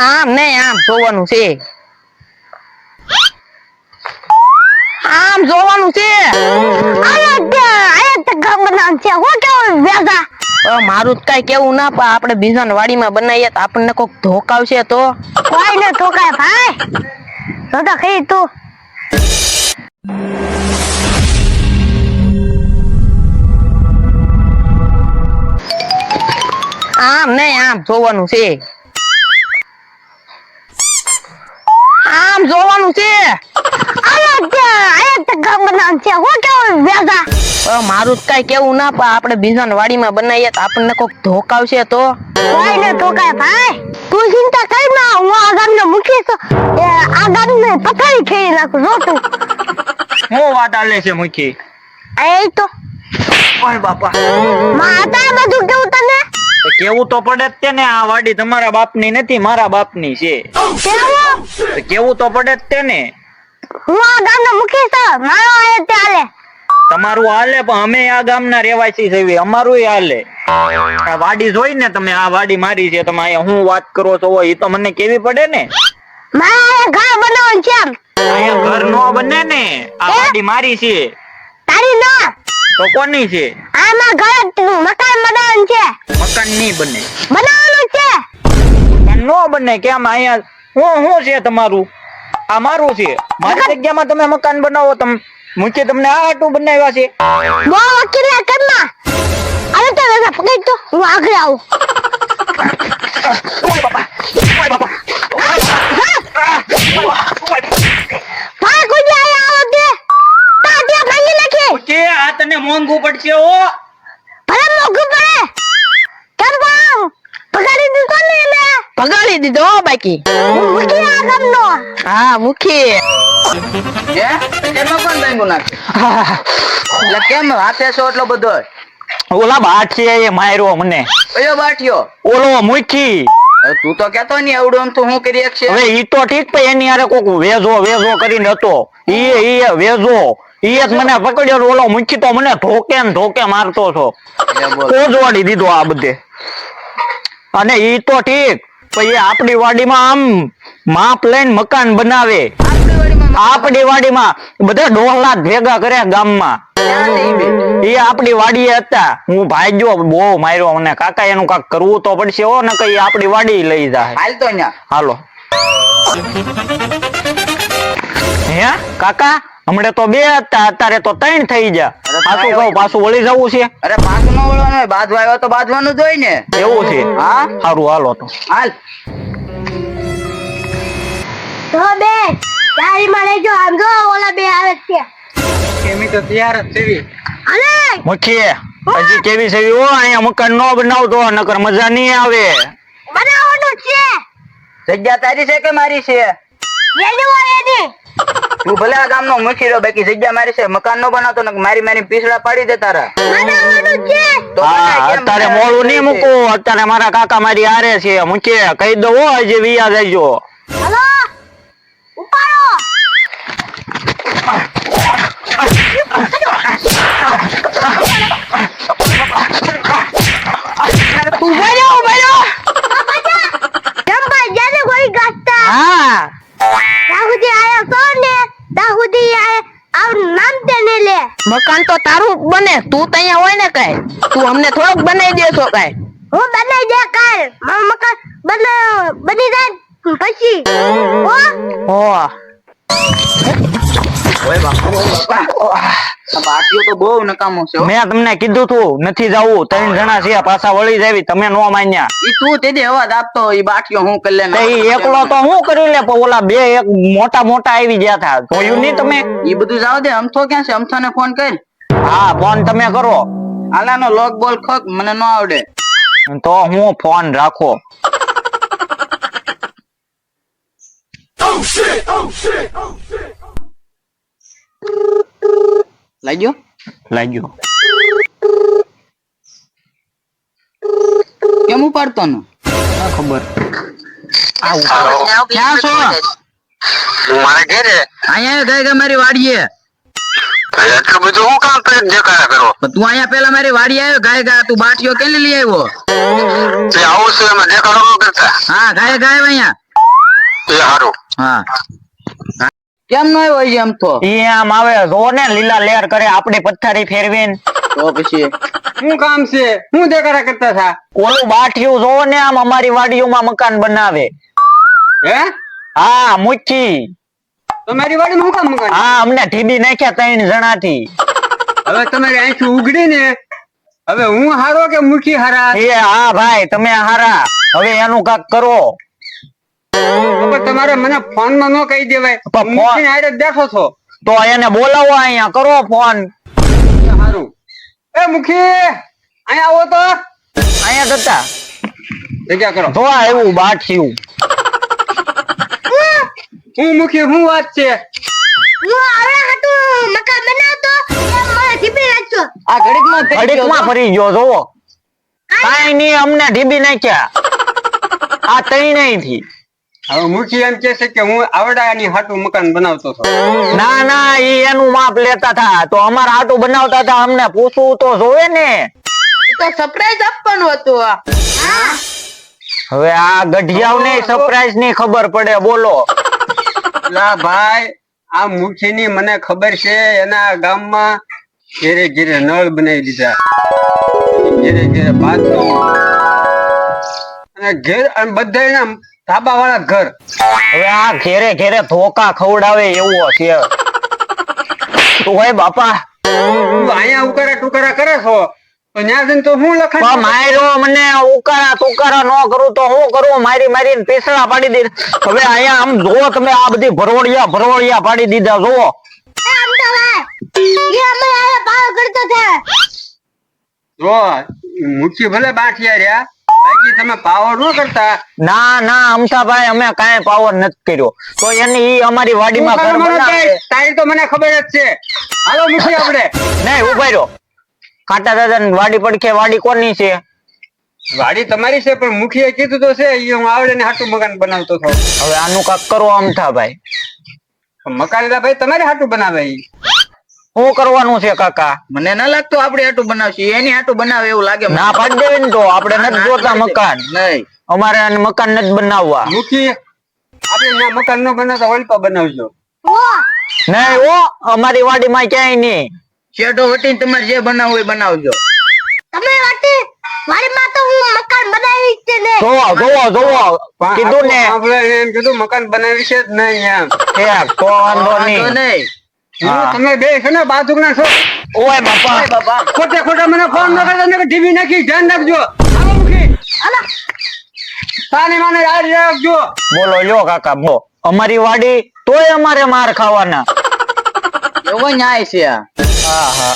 આમ ને આમ જોવાનું છે. આમ જોવાનું છે. મારું જ કઈ કેવું ના પણ આપણે બીજાની વાડીમાં બનાવીએ તો આપણને કોક ધોકાવશે તો. આમ ને આમ જોવાનું છે. આમ જોવાનું છે. મારું જ કઈ કેવું ના પણ આપણે બીજાની વાડીમાં બનાવીએ તો આપણને કોક ધોકાવશે તો. તું ચિંતા કર ના હું આ ગામનો મુખી છું એ આ ગામને પથારી ખેડી નાખું જો તું હું વાત આલે છે મુખી એ તો. ઓય બાપા. માતા બધું કેવું તને? કેવું તો પડે જ તે ને આ વાડી તમારા બાપની નથી મારા બાપની છે. કેવું તો પડે જ તે ને હું આ ગામનો મુખી છું મારો આયે તે હાલે. તમારું હાલે પણ અમે આ ગામના રહેવાસી છે અમારું હાલે. આ વાડી જોઈ ને તમે આ વાડી મારી છે તમે અહીંયા હું વાત કરો છો એ તો મને કેવી પડે ને? મારે ઘર બનાવવાનું છે અહીંયા ઘર નો બને ને આ વાડી મારી છે. તારી ના. તો કોની છે? આમાં ઘર મકાન બનાવવાનું છે. મકાન નહીં બને. બનાવવાનું છે. નો બને કેમ અહીંયા હું હું છે તમારું? આ મારું છે. મારી જગ્યામાં તમે મકાન બનાવો તમે મુકે તમને આ આટું બનાવ્યા છે. બહુ વકીલે કરના અરે તો વેગા તો હું આગળ આવું. ભાઈ મોંઘું પડશે ઓ ભલે મોંઘું પડે. કેમ પણ પગાડી દીધો ને એને. ભગાડી દીધો બાકી. મુખી આ ગામનો. હા મુખી હે? કેમાં પણ ભાંગું નાખે? એટલે કેમ હાથે છો એટલો બધો? ઓલા બાઠી એ માર્યો મને. કયો બાઠિયો? ઓલો મુખી તું તો કેતો નહીં આવડું તું હું કરી છે હવે ઈ તો ઠીક પણ એની હારે કોક વેજો વેજો કરીને હતો. ઈ ઈ વેજો. ઈ જ મને પકડ્યો ઓલો મુખી તો મને ધોકે ને ધોકે મારતો છો કોજવાડી દીધો આ બધે. અને ઈ તો ઠીક પછી એ આપણી વાડીમાં આમ માપ લઈને મકાન બનાવે. આપડી વાડીમાં બધા ડોહલા ભેગા કર્યા ગામમાં. એ આપડી વાડીએ હતા. હું ભાગ્યો બહુ માર્યો મને કાકા એનું કાક કરવું તો પડશે હો ને કઈ આપડી વાડી લઈ જાય. હાલ તો હાલો. હે કાકા? હમણે તો બે હતા અત્યારે તો ત્રણ થઈ ગયા. પાછું કહું પાછું વળી જવું છે? અરે પાછું ન વળવાનું હોય બાજવા આવ્યો તો બાજવાનું જ હોય ને. એવું છે? હા? સારું હાલો તો. હાલ. તો બે તારી માં જો આમ જો ઓલા બે આવે છે. કેમી તો તૈયાર જ છે અલે! મુખી હજી કેવી છે ઓ અહીંયા મકાન નો બનાવતો નકર મજા નહીં આવે. બનાવવાનું છે. જગ્યા તારી છે કે મારી છે? એની હોય એની તું ભલે આ ગામનો મૂકી રહ્યો બાકી જગ્યા મારી છે મકાન નો બનાવતો ને મારી મારી પીસડા પાડી દે તારા. હા અત્યારે મોડું નહીં મૂકું. અત્યારે મારા કાકા મારી આરે છે. મૂકીએ કહી દઉં હો હજી વિયા જઈજો હલો? ઉપાડો. આવ નામ તેને લે. મકાન તો તારું બને. તું તો અહીંયા હોય ને કઈ. તું અમને થોડોક બનાવી દેશો કઈ. હું બનાવી દે કાલ. મારું મકાન બને બની જાય પછી. ઓ ઓ ઓય બાપા ઓય બાપા. આ તો બહુ નકામો છે મેં તમને કીધું તું નથી જવું ત્રણ જણા છે પાછા વળી જાવી તમે નો માન્યા. ઈ તું તેદી અવાજ આપતો ઈ બાકીઓ હું કરી લેને તે ઈ એકલો તો હું કરી લે પણ ઓલા બે એક મોટા મોટા આવી ગયા હતા જોયું નહીં તમે? ઈ બધું જાવ દે અમથો ક્યાં છે? અમથાને ફોન કર. હા ફોન તમે કરો. આલાનો લોક બોલ ખોક મને ન આવડે. તો હું ફોન રાખો. લાગ્યો લાગ્યું કેમ ઉપાડતો નો ખબર ક્યાં છો મારે ઘરે અહીંયા ગઈ ગઈ મારી વાડીએ એટલું બધું હું કામ કરી દેખાયા કરો પણ તું અહીંયા પેલા મારી વાડી આવ્યો ગાય ગાય તું બાટીઓ કેલી લઈ આવ્યો તે આવું છે એમાં દેખાડો ન કરતા હા ગાય ગાય અહીંયા એ સારું હા કેમ નો આવ્યો આમ તો? એ આમ આવે જો ને લીલા લેર કરે આપડી પથ્થારી ફેરવીને. તો પછી? શું કામ છે? શું દેખાડા કરતા હતા ઓલું બાઠિયું જો ને આમ અમારી વાડીઓમાં મકાન બનાવે. હે? હા મુચ્છી તમારી વાડીમાં શું કામ મકાન? હા અમને ઠીબી નાખ્યા ત્રણ જણાથી. હવે તમારી આંખી ઉગડી ને હવે હું હારો કે મુઠી હારા? એ હા ભાઈ તમે હારા. હવે એનું કાક કરો. તમારે મને ફોનમાં ન કહી દેવાય. બેઠો છો. તો અહીંયા બોલાવો અહીંયા કરો ફોન સારું એ મુખી અહીંયા આવો તો. અહીંયા જતા જગ્યા કરો. જો આવ્યું બાઠિયું હું મુખી શું વાત છે? હું આવડે હાટું મકાન બનાવતો મને ટીપી નાખજો આ ઘડીકમાં ઘડીકમાં ફરી ગયો જોવો કાઈ નહીં અમને ઢીબી નાખ્યા. આ ત્રણેયથી હવે મુખી એમ કે છે કે હું આવડાની હાટું મકાન બનાવતો હતો. ના ના ઈ એનું માપ લેતા હતા. તો અમારા હાટું બનાવતા હતા અમને પૂછવું તો જોવે ને. તો સરપ્રાઈઝ આપવાનું હતું. હવે આ ગઢિયાવ ને સરપ્રાઈઝની ખબર પડે બોલો. લા ભાઈ આ મુખી ની મને ખબર છે એના ગામમાં ઘેરે ઘેરે નળ બનાવી દીધા. ઘેરે ઘેરે બાથરૂમ. અને ઘેર અને બધા ધાબા વાળા ઘર. હવે આ ઘેરે ઘેરે ધોકા ખવડાવે એવો છે. ઓય બાપા. તું અહીંયા ઉકારા ટુકારા કરે છો? તો ન્યા જઈને તો હું લખાણ માર્યો મને ઉકારા તુકારા ન કરું તો હું કરું? મારી મારીને પીસડા પાડી દે હવે અહીંયા આમ જો તમે આ બધી ભરોડિયા ભરવડિયા પાડી દીધા જુઓ. એ આમ તો ભાઈ એ અમે આયા પાવ કરતો છે જો ભલે બાંઠિયા રહ્યા બાકી તમે પાવર ન કરતા. ના ના અમથાભાઈ અમે કાંઈ પાવર નથી કર્યો. તો એની ઈ અમારી વાડીમાં ઘર બનાવે. તારી તો મને ખબર જ છે. હાલો મુખી આપણે. નહીં ઊભા રહ્યો કાંટા દાદા વાડી પડખે વાડી કોની છે? વાડી તમારી છે પણ મુખીએ કીધું તો છે. એ હું આવડે ને હાટું મકાન બનાવતો હતો હવે આનું કાક કરો અમથાભાઈ મકાન ભાઈ તમારે હાટું બનાવે શું કરવાનું છે કાકા? મને ના લાગતું આપડે આટું બનાવશે. એની આટું બનાવે એવું લાગે. ના પાડી દેવી ને તો. આપડે નથી જોતા મકાન. નહીં. અમારે મકાન નથી બનાવવા. મુખી આપણે ત્યાં મકાન ન બનાવતા ઓલપા બનાવજો. નહીં ઓ અમારી વાડીમાં ક્યાંય નહીં. શેઠો વટીને તમારે જે બનાવવું એ બનાવજો. તમે વાટી વાડીમાં તો હું મકાન બનાવી છે ને. જોવો જોવો જોવો. કીધું ને. આપણે એમ કીધું મકાન બનાવી છે જ નહીં એમ. તો વાંધો નહીં. તમે બે છો ને બાજુ ના છો. ઓય બાપા. બાપા. ખોટે ખોટા મને ફોન ન કરતા ને ટીવી નાખી ધ્યાન રાખજો. આવો મુખી. આલા તાની માને યાદ રાખજો. બોલો લ્યો કાકા બો. અમારી વાડી તોય અમારે માર ખાવાના. એવો ન્યાય છે હા હા.